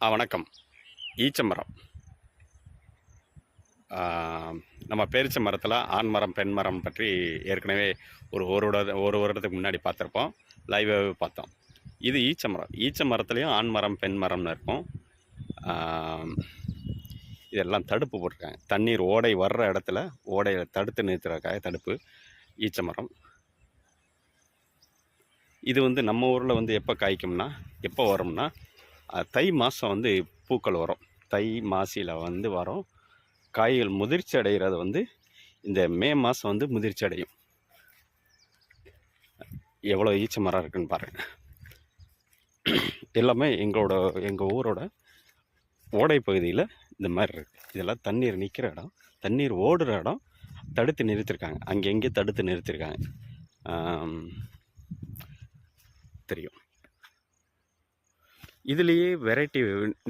வணக்கம். ஈச்சமரம். நம்ம பேரிச்ச மரத்தில் ஆண் மரம் பெண் மரம் பற்றி ஏற்கனவே ஒரு ஒரு ஒரு வருடத்துக்கு முன்னாடி பார்த்துருப்போம். லைவாகவே பார்த்தோம். இது ஈச்ச மரம் ஈச்ச மரத்துலேயும் ஆண் மரம் பெண் மரம்னு இருக்கும். இதெல்லாம் தடுப்பு போட்டிருக்காங்க. தண்ணீர் ஓடை வர்ற இடத்துல ஓடையை தடுத்து நிறுத்துறதுக்காக தடுப்பு ஈச்ச மரம் இது வந்து நம்ம ஊரில் வந்து எப்போ காய்க்கும்னா எப்போ வரும்னா தை மாதம் வந்து பூக்கள் வரும். தை மாசியில் வந்து வரும். காய்கள் முதிர்ச்சி அடைகிறது வந்து இந்த மே மாதம் வந்து முதிர்ச்சி அடையும். எவ்வளோ ஈச்ச மரம் இருக்குன்னு பாருங்கள் எல்லாமே எங்களோட எங்கள் ஊரோட ஓடை பகுதியில் இந்த மாதிரி இருக்குது இதெல்லாம் தண்ணீர் நிற்கிற இடம். தண்ணீர் ஓடுற இடம். தடுத்து நிறுத்திருக்காங்க. அங்கங்கே தடுத்து நிறுத்திருக்காங்க. தெரியும். இதுலேயே வெரைட்டி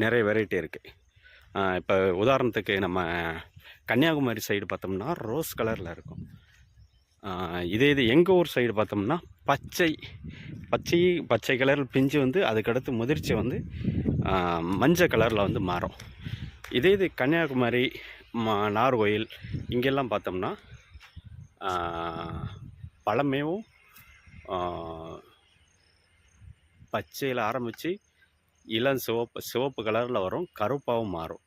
நிறைய வெரைட்டி இருக்குது இப்போ உதாரணத்துக்கு நம்ம கன்னியாகுமரி சைடு பார்த்தோம்னா ரோஸ் கலரில் இருக்கும். இதே இது எங்கள் ஊர் சைடு பார்த்தோம்னா பச்சை பச்சை பச்சை கலரில் பிஞ்சு வந்து அதுக்கடுத்து முதிர்ச்சி வந்து மஞ்சள் கலரில் வந்து மாறும். இதே இது கன்னியாகுமரி மா நார்கோயில் இங்கெல்லாம் பார்த்தோம்னா பழமேவும் பச்சையில் ஆரம்பித்து இளம் சிவப்பு சிவப்பு கலரில் வரும் கருப்பாகவும் மாறும்.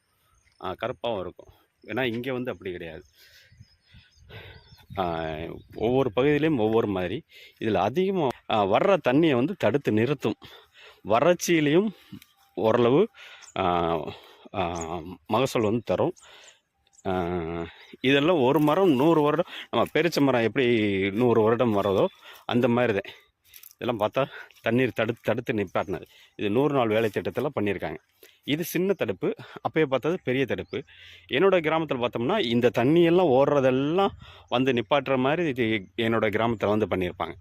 கருப்பாகவும் இருக்கும். ஏன்னா இங்கே வந்து அப்படி கிடையாது. ஒவ்வொரு பகுதியிலையும் ஒவ்வொரு மாதிரி. இதில் அதிகமாக வர்ற தண்ணியை வந்து தடுத்து நிறுத்தும். வறட்சியிலையும் ஓரளவு மகசூல் வந்து தரும். இதெல்லாம் ஒரு மரம் நூறு வருடம் நம்ம பெருச்ச மரம் எப்படி நூறு வருடம் வர்றதோ அந்த மாதிரி தான் இதெல்லாம் பார்த்தா தண்ணீர் தடுத்து தடுத்து நிப்பாட்டினது. இது நூறு நாள் வேலை திட்டத்தில் பண்ணியிருக்காங்க. இது சின்ன தடுப்பு அப்போயே பார்த்தது பெரிய தடுப்பு. என்னோட கிராமத்தில் பார்த்தோம்னா இந்த தண்ணியெல்லாம் ஓடுறதெல்லாம் வந்து நிப்பாட்டுற மாதிரி இது என்னோட கிராமத்தில் வந்து பண்ணியிருப்பாங்க.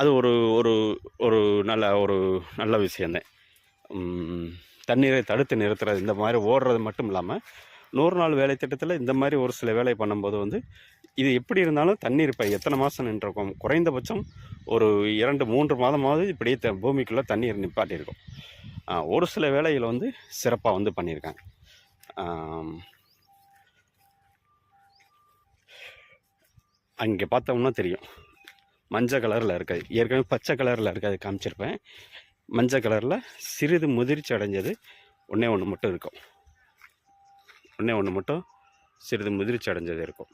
அது ஒரு ஒரு ஒரு நல்ல ஒரு நல்ல விஷயந்தான். தண்ணீரை தடுத்து நிறுத்துறது இந்த மாதிரி ஓடுறது மட்டும் இல்லாமல் நூறு நாள் வேலை திட்டத்தில் இந்த மாதிரி ஒரு சில வேலை பண்ணும்போது வந்து இது எப்படி இருந்தாலும் தண்ணீர் இப்போ எத்தனை மாதம் நின்றுருக்கும்? குறைந்தபட்சம் ஒரு இரண்டு மூன்று மாதமாவது இப்படியே த பூமிக்குள்ளே தண்ணீர் நிப்பாட்டியிருக்கும். ஒரு சில வேலைகளை வந்து சிறப்பாக வந்து பண்ணியிருக்காங்க. அங்கே பார்த்தோம்னா தெரியும். மஞ்சள் கலரில் இருக்காது ஏற்கனவே பச்சை கலரில் இருக்காது காமிச்சிருப்பேன். மஞ்சள் கலரில் சிறிது முதிர்ச்சி அடைஞ்சது ஒன்றே ஒன்று மட்டும் இருக்கும். ஒன்றே ஒன்று மட்டும் சிறிது முதிர்ச்சி அடைஞ்சது இருக்கும்.